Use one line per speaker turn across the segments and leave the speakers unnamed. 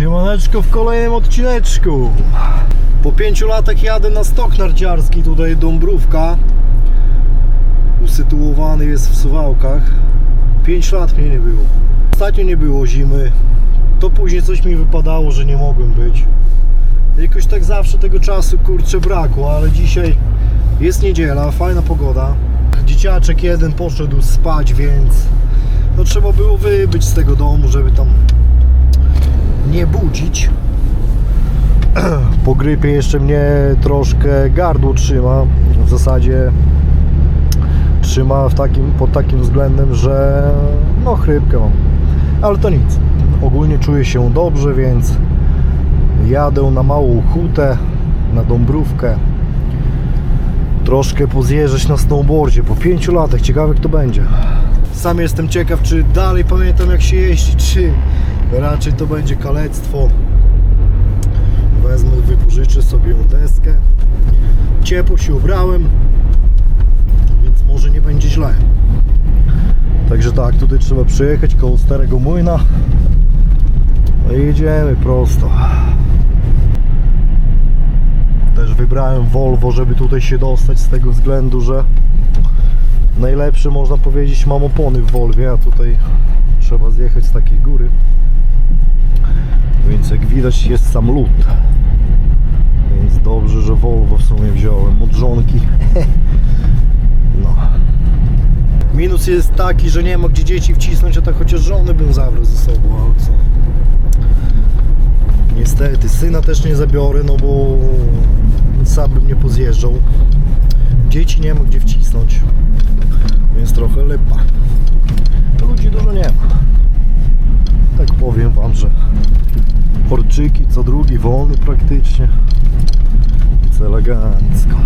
Siemaneczko w kolejnym odcineczku. Po pięciu latach jadę na stok narciarski, tutaj Dąbrówka. Usytuowany jest w Suwałkach. 5 lat mnie nie było. Ostatnio nie było zimy. To później coś mi wypadało, że nie mogłem być. Jakoś tak zawsze tego czasu kurczę brakło, ale dzisiaj jest niedziela, fajna pogoda. Dzieciaczek jeden poszedł spać, więc no trzeba było wybyć z tego domu, żeby tam nie budzić. Po grypie jeszcze mnie troszkę gardło trzyma. W zasadzie trzyma w takim, pod takim względem, że no chrypkę mam. Ale to nic. Ogólnie czuję się dobrze, więc jadę na małą hutę, na Dąbrówkę. Troszkę pozjeżdżać na snowboardzie po 5 latach. Ciekawe kto będzie. Sam jestem ciekaw, czy dalej pamiętam jak się jeździ, czy raczej to będzie kalectwo. Wezmę, wypożyczę sobie deskę. Ciepło się ubrałem, więc może nie będzie źle. Także tak, tutaj trzeba przyjechać koło Starego Młyna. No i jedziemy prosto. Też wybrałem Volvo, żeby tutaj się dostać z tego względu, że najlepsze można powiedzieć mam opony w Volwie, a tutaj trzeba zjechać z takiej góry. Widać jest sam lód. Więc dobrze, że Volvo w sumie wziąłem od żonki. No. Minus jest taki, że nie ma gdzie dzieci wcisnąć, a tak chociaż żony bym zabrał ze sobą, ale co. Niestety, syna też nie zabiorę, no bo sam bym nie pozjeżdżał. Dzieci nie ma gdzie wcisnąć, więc trochę lepa. Ludzi dużo nie ma. Tak powiem Wam, że Orczyki co drugi wolny praktycznie. Więc elegancko.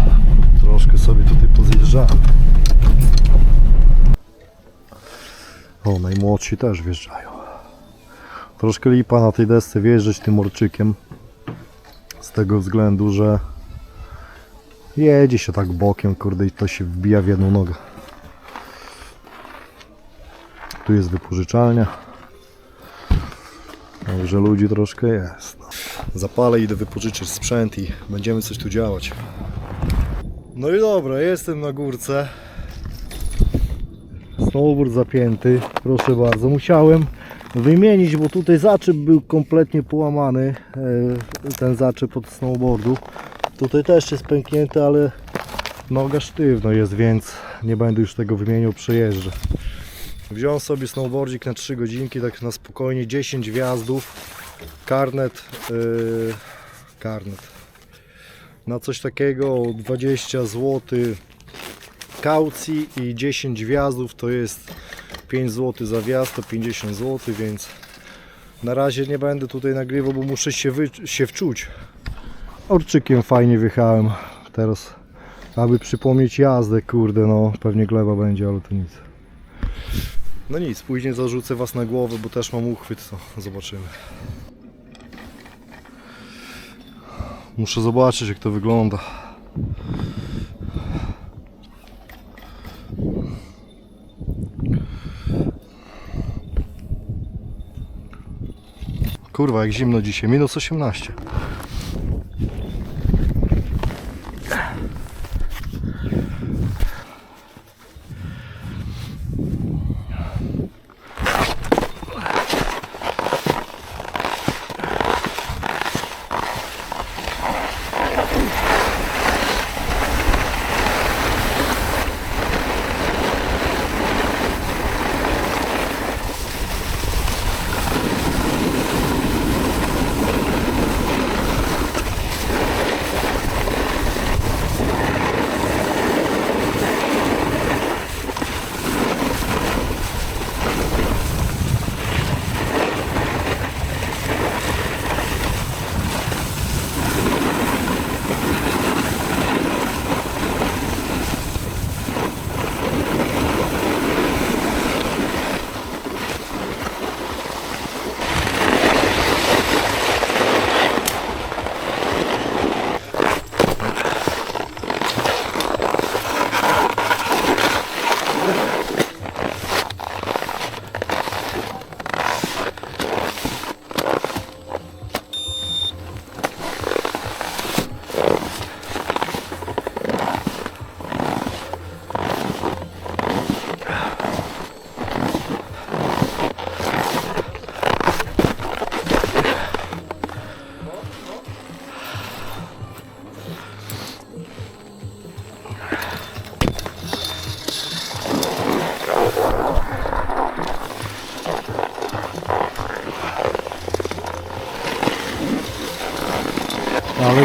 Troszkę sobie tutaj pozjeżdżamy. O, najmłodsi też wjeżdżają. Troszkę lipa na tej desce wjeżdżać tym orczykiem. Z tego względu, że jedzie się tak bokiem, kurde, i to się wbija w jedną nogę. Tu jest wypożyczalnia. Także ludzi troszkę jest. no. Zapalę, idę wypożyczyć sprzęt i będziemy coś tu działać. No i dobra, jestem na górce. Snowboard zapięty, proszę bardzo. Musiałem wymienić, bo tutaj zaczep był kompletnie połamany. e, Ten zaczep od snowboardu. Tutaj też jest pęknięty, ale noga sztywno jest, więc nie będę już tego wymieniał, przejeżdżę. Wziąłem sobie snowboardzik na 3 godzinki, tak na spokojnie, 10 wjazdów, karnet, yy, karnet, na coś takiego 20 zł kaucji i 10 wjazdów to jest 5 zł za wjazd, to 50 zł, więc na razie nie będę tutaj nagrywał, bo muszę się, wy, się wczuć. Orczykiem fajnie wjechałem, teraz aby przypomnieć jazdę, kurde no, pewnie gleba będzie, ale to nic. No nic, później zarzucę Was na głowę, bo też mam uchwyt, to zobaczymy. Muszę zobaczyć jak to wygląda. Kurwa, jak zimno dzisiaj, minus 18.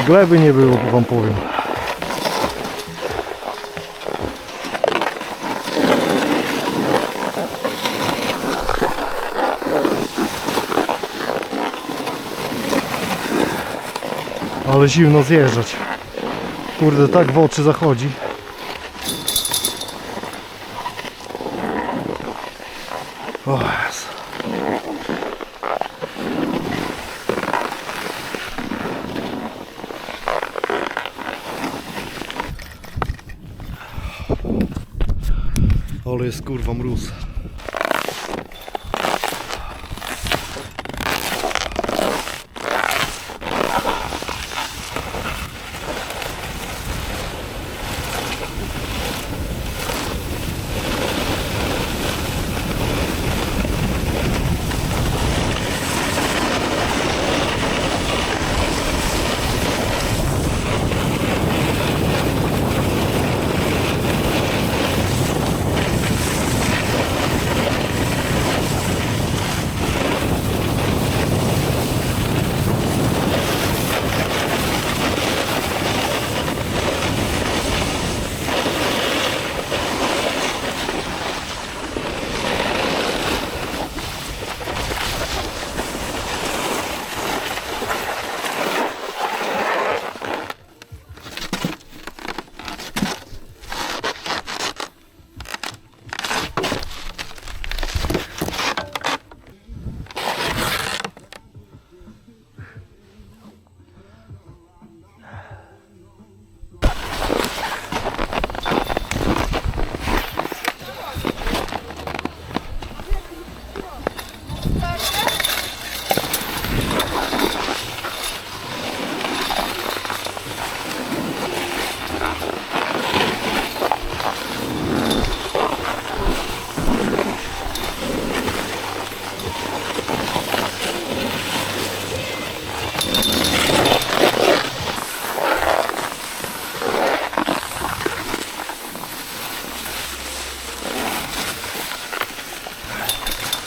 gleby nie było, wam powiem. Ale zimno zjeżdżać. Kurde, tak w oczy zachodzi. Ale jest kurwa mróz.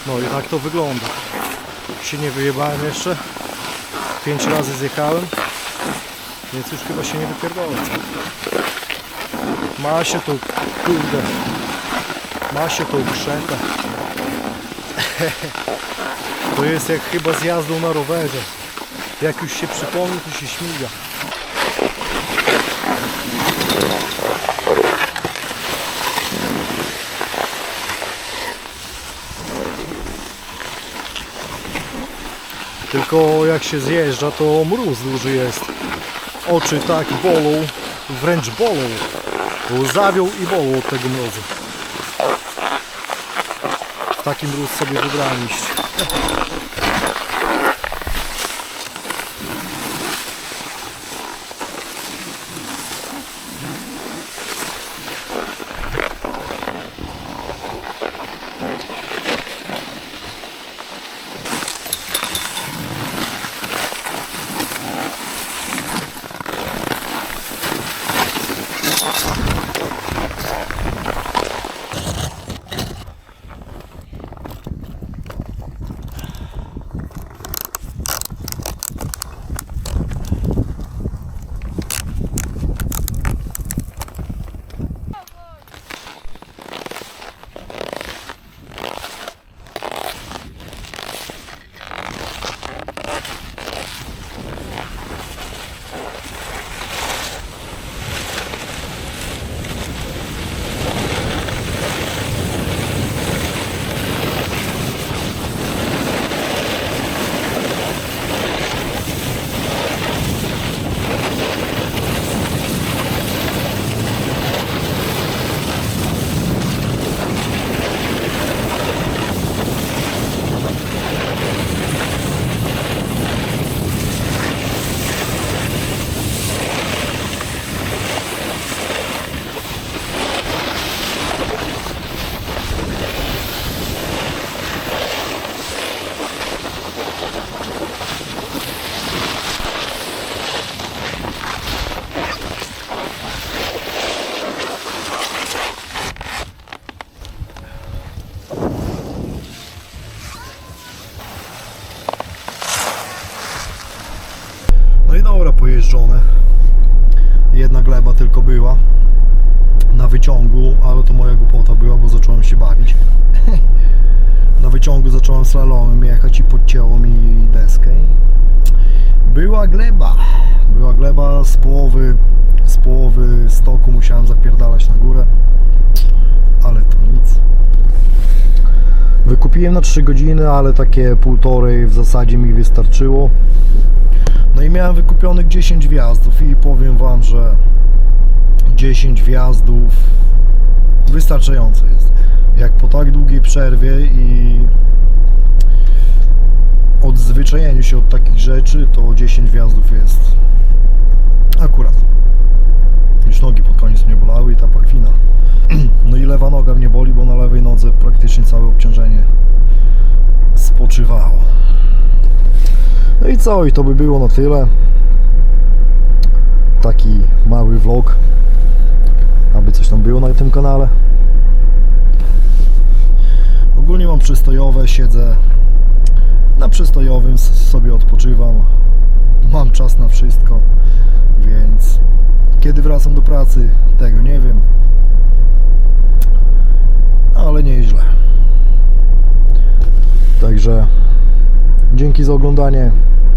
No i tak to wygląda. Się nie wyjebałem jeszcze. Pięć razy zjechałem. Więc już chyba się nie wypierdolę. Ma się to, kurde. Ma się to krzeta. To jest jak chyba z jazdą na rowerze. Jak już się przypomni, to się śmiga. Tylko jak się zjeżdża, to mróz duży jest. Oczy tak bolą, wręcz bolą. Zawią i bolą od tego mrozu. Taki mróz sobie wybrałem iść. Jedna gleba tylko była na wyciągu, ale to moja głupota była, bo zacząłem się bawić. na wyciągu zacząłem slalomem jechać i podcięło mi deskę. Była gleba. Była gleba z połowy, z połowy stoku musiałem zapierdalać na górę. Ale to nic. Wykupiłem na 3 godziny, ale takie półtorej w zasadzie mi wystarczyło. No i miałem wykupionych 10 wjazdów i powiem Wam, że 10 wjazdów wystarczająco jest. Jak po tak długiej przerwie i odzwyczajeniu się od takich rzeczy, to 10 wjazdów jest akurat. Już nogi pod koniec mnie bolały i ta pachwina. No i lewa noga mnie boli, bo na lewej nodze praktycznie całe obciążenie spoczywało. No i co? I to by było na tyle. Taki mały vlog, aby coś tam było na tym kanale. Ogólnie mam przystojowe, siedzę na przystojowym, sobie odpoczywam. Mam czas na wszystko, więc kiedy wracam do pracy, tego nie wiem. Ale nieźle. Także dzięki za oglądanie